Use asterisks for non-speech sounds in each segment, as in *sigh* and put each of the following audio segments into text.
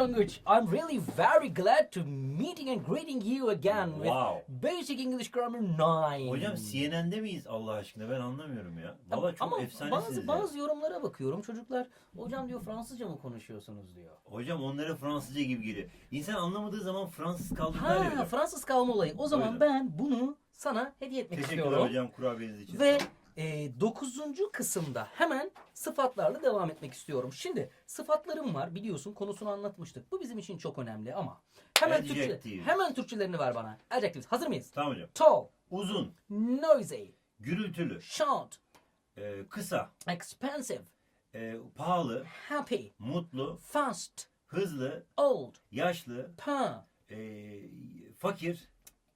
Tonguç. I'm really very glad to meeting and greeting you again with Wow. Basic English Grammar 9. Hocam CNN'de miyiz Allah aşkına ben anlamıyorum ya. Valla çok Ama efsanesiniz bazı, ya. bazı yorumlara bakıyorum. Çocuklar hocam diyor Fransızca mı konuşuyorsunuz diyor. Hocam onlara Fransızca gibi geliyor. İnsan anlamadığı zaman Fransız kaldık der Ha ya. Fransız kalma olayı. O zaman Öyle. ben bunu sana hediye etmek Teşekkürler istiyorum. hocam kurabiyeniz için. Ve e, 9. kısımda hemen sıfatlarla devam etmek istiyorum. Şimdi sıfatlarım var biliyorsun konusunu anlatmıştık. Bu bizim için çok önemli ama hemen Türkçe, Adjective. hemen Türkçelerini ver bana. Adjectives. Hazır mıyız? Tamam hocam. Tall, Uzun, noisy, gürültülü, short, e, kısa, expensive, e, pahalı, happy, mutlu, fast, hızlı, old, yaşlı, poor, e, fakir,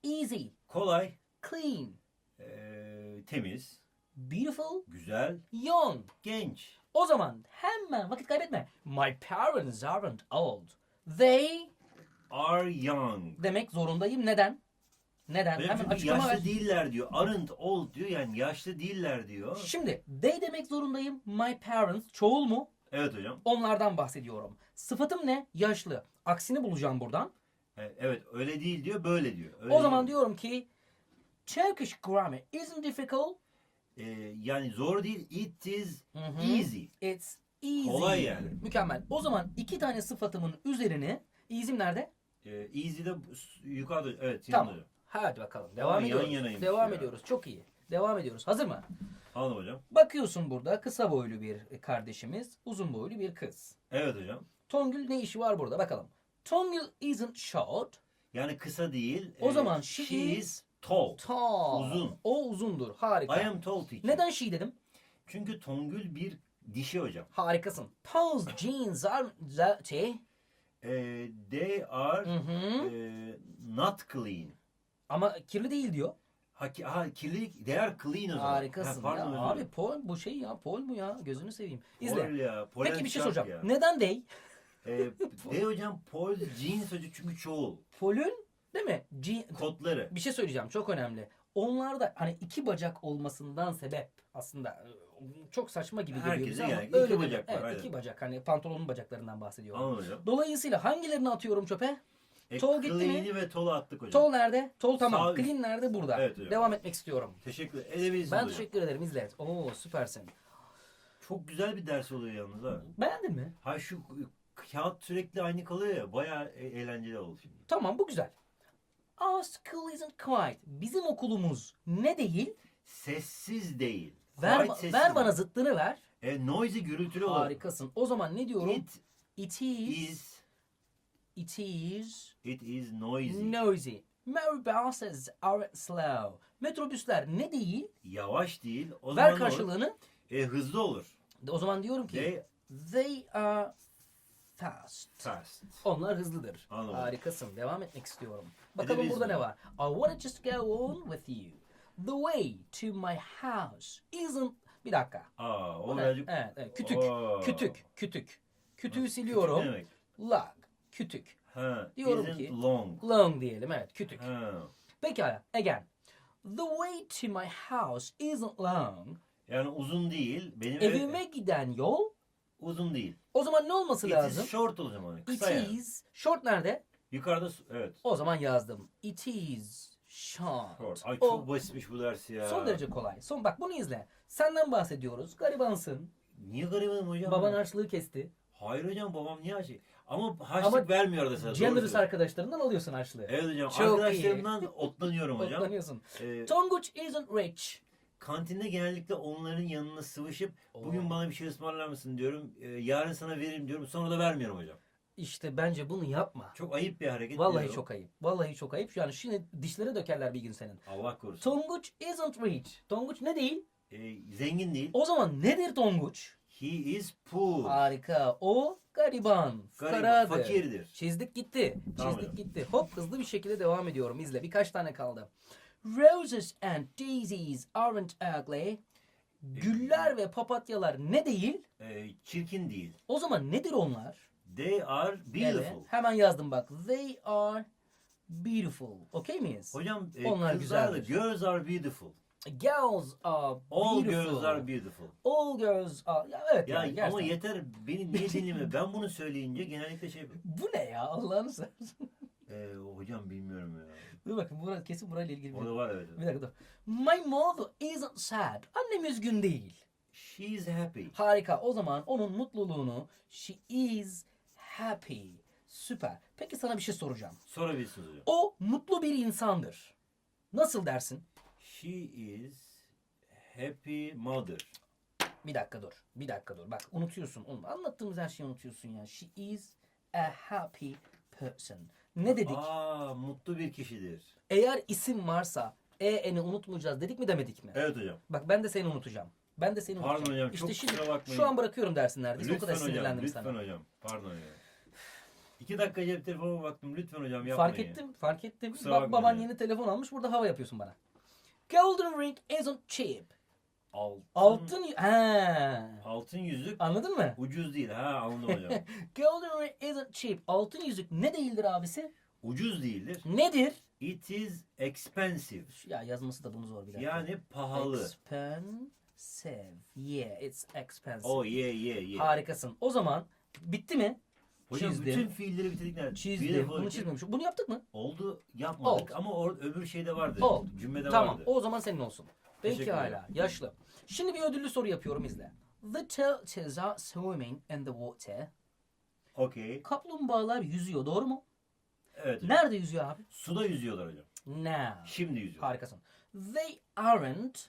easy, kolay, clean, e, temiz, beautiful, güzel, young. genç. O zaman hemen vakit kaybetme. My parents aren't old. They Are young. demek zorundayım. Neden? Neden? Hocam Hemen çünkü açıklama yaşlı ver. değiller diyor. Aren't old diyor yani yaşlı değiller diyor. Şimdi they demek zorundayım. My parents çoğul mu? Evet hocam. Onlardan bahsediyorum. Sıfatım ne? Yaşlı. Aksini bulacağım buradan. E, Evet öyle değil diyor böyle diyor. Öyle o zaman değil. diyorum ki Turkish grammar isn't difficult. E, yani zor değil. It is Hı hı. easy. It's easy. Kolay yani. Mükemmel. O zaman iki tane sıfatımın üzerine easy'm nerede? E, easy de yukarıda. Evet Tamam. yanında. Hadi bakalım. Devam Ama yan ediyoruz. yanaymış Devam ya. ediyoruz. Çok iyi. Devam ediyoruz. Hazır mı? Anladım hocam. Bakıyorsun burada kısa boylu bir kardeşimiz, uzun boylu bir kız. Evet hocam. Tongül ne işi var burada bakalım. Tongül isn't short. Yani kısa değil. O e, zaman she she is is tall. Tall. Uzun. O uzundur. Harika. I am tall teacher. Neden she dedim? Çünkü Tongül bir dişi hocam. Harikasın. Tall's jeans are dirty. E, they are Hı hı. e, not clean. Ama kirli değil diyor. Ha, ki- ha kirli, they are clean o zaman. Harikasın. Ha, pardon, ya, özür abi dilerim. Paul bu şey ya. Paul bu ya. Gözünü seveyim. İzle. Paul ya, Polen Peki bir şey Shark soracağım. ya. Neden they? Ee, *laughs* de hocam Paul jeans hocam çünkü çoğul. Paul'ün değil mi? Je- Kodları. bir şey söyleyeceğim çok önemli. Onlarda hani iki bacak olmasından sebep aslında e, çok saçma gibi geliyor Herkese bize ama yani iki öyle bacak bacak var, Evet aynen. iki bacak hani pantolonun bacaklarından bahsediyorum. Anladın hocam. Dolayısıyla hangilerini atıyorum çöpe? E, Tol gitti mi? ve tolu attık hocam. Tol nerede? Tol tamam. Sağ. Clean nerede? Burada. Evet hocam. Devam etmek istiyorum. Teşekkür edebilirsiniz Ben hocam. teşekkür ederim. İzle. Oo süpersin. Çok güzel bir ders oluyor yalnız ha. Beğendin mi? Ha şu kağıt sürekli aynı kalıyor ya bayağı e- eğlenceli oldu şimdi. Tamam bu güzel. Our school isn't quiet. Bizim okulumuz ne değil? Sessiz değil. Ver, Quiet sessiz ver bana zıttını ver. E, noisy gürültülü olur. Harikasın. O zaman ne diyorum? It It is. is It is. it is noisy. Noisy. Mary buses are slow. Metrobüsler ne değil? Yavaş değil. O Ver zaman ne olur? karşılığını. E, hızlı olur. O zaman diyorum ki They they are fast. fast. Onlar hızlıdır. Anladım. Harikasın. Devam etmek istiyorum. Bakalım burada ne mi? var? I want to just go on with you. The way to my house isn't... Bir dakika. Aa, o ne? birazcık... Evet, evet. Kütük. Oo. Kütük. Kütük. Kütüğü Kütük siliyorum. ne demek? Log. Kütük. Ha, Diyorum isn't ki- long. Long diyelim. Evet. Kütük. Ha. Pekala. Again. The way to my house isn't long. Yani uzun değil. Benim Evime giden yol uzun değil. o zaman ne olması It lazım? is short o zaman. It Kısa yani. is. Short nerede? Yukarıda evet. O zaman yazdım. It is short. Short. Ay O çok basitmiş bu ders ya. son derece kolay. Son bak bunu izle. Senden bahsediyoruz. Garibansın. Niye garibanım hocam? Baban harçlığı kesti. Hayır hocam babam niye harçlık? Ama harçlık Ama vermiyor arada sırada. doğru Generous söylüyorsun. arkadaşlarından alıyorsun harçlığı. Evet hocam. Çok arkadaşlarımdan otlanıyorum hocam. *laughs* Otlanıyorsun. Ee, Tonguç isn't rich. Kantinde genellikle onların yanına sıvışıp Oo. bugün bana bir şey ısmarlar mısın diyorum. Ee, yarın sana veririm diyorum. Sonra da vermiyorum hocam. İşte bence bunu yapma. Çok ayıp bir hareket. Vallahi diyorum. çok ayıp. Vallahi çok ayıp. Yani şimdi dişlere dökerler bir gün senin. Allah korusun. Tonguç isn't rich. Tonguç ne değil? Ee, zengin değil. O zaman nedir Tonguç? He is poor. Harika. O gariban. Gariban, Fukaradır. fakirdir. Çizdik gitti. Tamam Çizdik hocam. gitti. Hop hızlı bir şekilde devam ediyorum. İzle. Birkaç tane kaldı. Roses and daisies aren't ugly. Güller ve papatyalar ne değil? Ee, çirkin değil. O zaman nedir onlar? They are beautiful. Evet. Hemen yazdım bak. They are beautiful. Okey miyiz? Hocam e, Onlar güzeldir. girls are beautiful. Girls are All beautiful. girls are beautiful. All girls are... Ya evet Ya yani ama yeter beni niye dinleme? Ben bunu söyleyince genellikle şey. *laughs* Bu ne ya Allah'ını seversen. Ee, hocam bilmiyorum ya. Dur bakın bura, kesin burayla ilgili bir Orada var evet. Bir dakika dur. My mother isn't sad. Annem üzgün değil. She's happy. Harika. O zaman onun mutluluğunu she is happy. Süper. Peki sana bir şey soracağım. Sorabilirsiniz hocam. O mutlu bir insandır. Nasıl dersin? She is happy mother. Bir dakika dur. Bir dakika dur. Bak unutuyorsun. Oğlum, anlattığımız her şeyi unutuyorsun ya. She is a happy person. Ne dedik? Aa mutlu bir kişidir. Eğer isim varsa e eni unutmayacağız dedik mi demedik mi? Evet hocam. Bak ben de seni unutacağım. Ben de seni Pardon unutacağım. hocam, çok şimdi kusura bakmayın. şu an bırakıyorum dersin neredeyse. o Lütfen kadar hocam. sinirlendim Lütfen sana. hocam. Pardon hocam. İki dakika cep telefonuma baktım. Lütfen hocam yapmayın. Fark ettim, fark ettim. Kusura Bak, bakma baban yeni telefon almış, burada hava yapıyorsun bana. Golden ring isn't cheap. Altın, Altın, he. altın yüzük Anladın mı? ucuz değil. Ha anladım hocam. *laughs* Golden ring isn't cheap. Altın yüzük ne değildir abisi? ucuz değildir. Nedir? It is expensive. Ya yazması da bunu zor bir dakika. Yani pahalı. Expensive. Yeah, it's expensive. Oh yeah yeah yeah. Harikasın. O zaman bitti mi? Hocam Çizdim. bütün fiilleri bitirdik nerede? Çizdim. Beautiful Bunu çizmemişim. Bunu yaptık mı? Oldu yapmadık Oldu. ama or, öbür şeyde vardı. Oldu. Cümlede Tamam. vardı. O zaman senin olsun. Peki Teşekkür hala. ederim. Yaşlı. Şimdi bir ödüllü soru yapıyorum izle. The turtles are swimming in the water. Okey. Kaplumbağalar yüzüyor. Doğru mu? Evet hocam. Nerede yüzüyor abi? Suda yüzüyorlar hocam. Now. Şimdi yüzüyor. Harikasın. They aren't.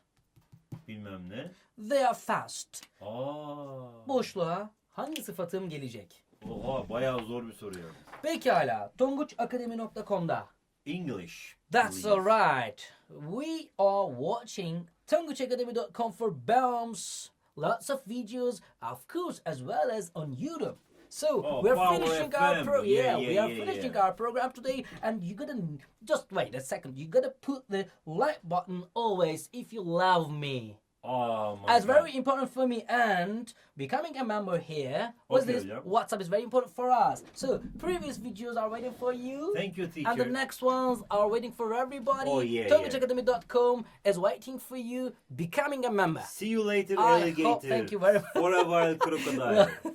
Bilmem ne. They are fast. Aa. Boşluğa hangi sıfatım gelecek? Oha bayağı zor bir soru ya. Pekala. tonguçakademi.com'da. English. That's please. alright. We are watching tonguçakademi.com for bombs. Lots of videos, of course, as well as on YouTube. So Oh, we're Power finishing our FM. pro Yeah, yeah, yeah, we are yeah, finishing our program today and you gotta just wait a second. You gotta put the like button always if you love me. Oh my As God. very important for me and becoming a member here was Okay, this hocam. WhatsApp is very important for us. So previous videos are waiting for you. Thank you teacher. And the next ones are waiting for everybody. Oh, yeah, TongueAcademy.com is waiting for you, becoming a member. See you later I alligator. hope- thank you very much. For a while crocodile. *laughs*